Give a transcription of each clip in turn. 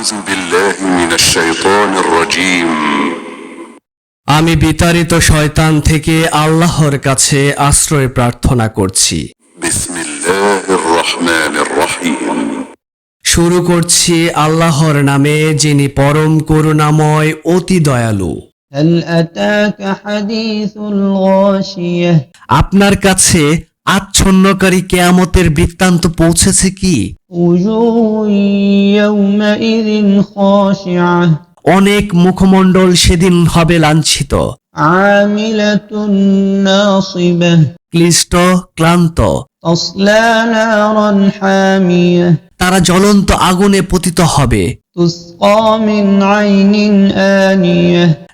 أعوذ بالله من الشيطان الرجيم আমি বিতাড়িত শয়তান থেকে আল্লাহর কাছে আশ্রয় প্রার্থনা করছি। শুরু করছি আল্লাহর নামে যিনি পরম করুণাময় অতি দয়ালু। আপনার কাছে আচ্ছন্নকারী কেয়ামতের বৃত্তান্ত পৌঁছেছে কি? অনেক মুখমণ্ডল সেদিন হবে লাঞ্ছিত। ক্লিষ্ট ক্লান্ত। তারা জ্বলন্ত আগুনে পতিত হবে।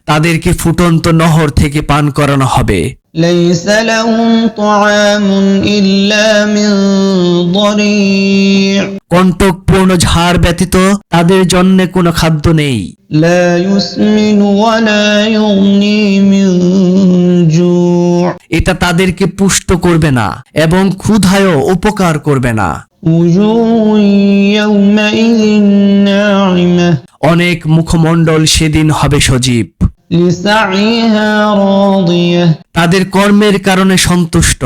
تسقى من عين آنية তাদেরকে ফুটন্ত নহর থেকে পান করানো হবে ليس لهم طعام إلا من ضريع কণ্টকপূর্ণ ঝাড় ব্যতীত তাদের জন্য কোনো খাদ্য নেই لا يسمن ولا يغني من جوع এটা তাদেরকে পুষ্ট করবে না এবং ক্ষুধায়ও উপকার করবে না وجوه يومئذ ناعمة অনেক মুখমণ্ডল সেদিন হবে সজীব لسعيها راضية তাদের কর্মের কারণে সন্তুষ্ট।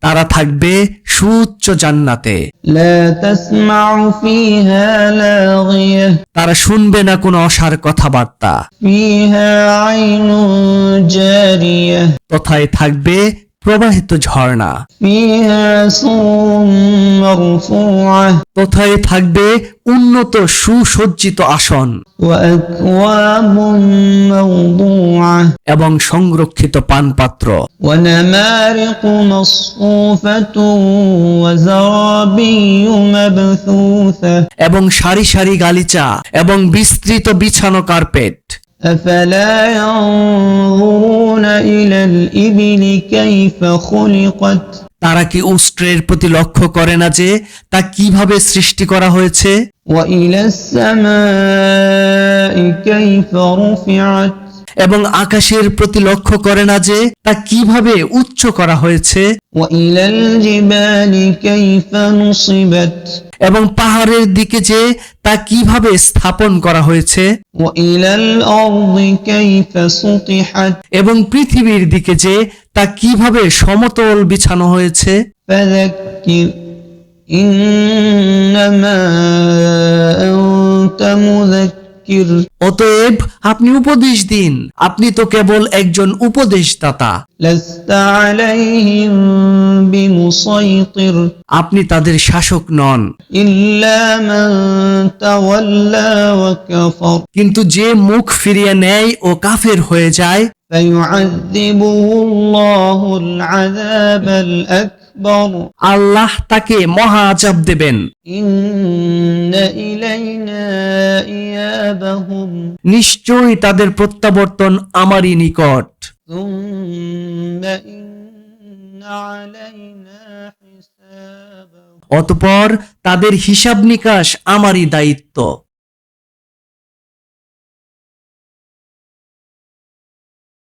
তারা থাকবে সুচ্চ জান্নাতে। তারা শুনবে না কোনো অসার কথাবার্তা। তথায় থাকবে প্রবাহিত ঝর্ণা। তথায় থাকবে উন্নত সুসজ্জিত আসন। এবং সংরক্ষিত পানপাত্র। এবং সারি সারি গালিচা এবং বিস্তৃত বিছানো কার্পেট। أفلا ينظرون إلى الإبل كيف خلقت তারা কি উষ্ট্রের প্রতি লক্ষ্য করে না যে তা কিভাবে সৃষ্টি করা হয়েছে وإلى السماء كيف رفعت এবং আকাশের প্রতি লক্ষ্য করে না যে তা কীভাবে উচ্চ করা হয়েছে। এবং পাহাড়ের দিকে যে তা কীভাবে স্থাপন করা হয়েছে। এবং পৃথিবীর দিকে যে তা কীভাবে সমতল বিছানো হয়েছে। ইন্নামা আনতা মুযাক্কির অতএব আপনি উপদেশ দিন। আপনি তো কেবল একজন উপদেশদাতা। আপনি তাদের শাসক নন। কিন্তু যে মুখ ফিরিয়ে নেয় ও কাফের হয়ে যায় আল্লাহ তাকে মহা আজাব দেবেন। ইলাইনা ইয়াবাহুম নিশ্চয়ই তাদের প্রত্যাবর্তন আমারই নিকট। অতপর তাদের হিসাব নিকাশ আমারই দায়িত্ব।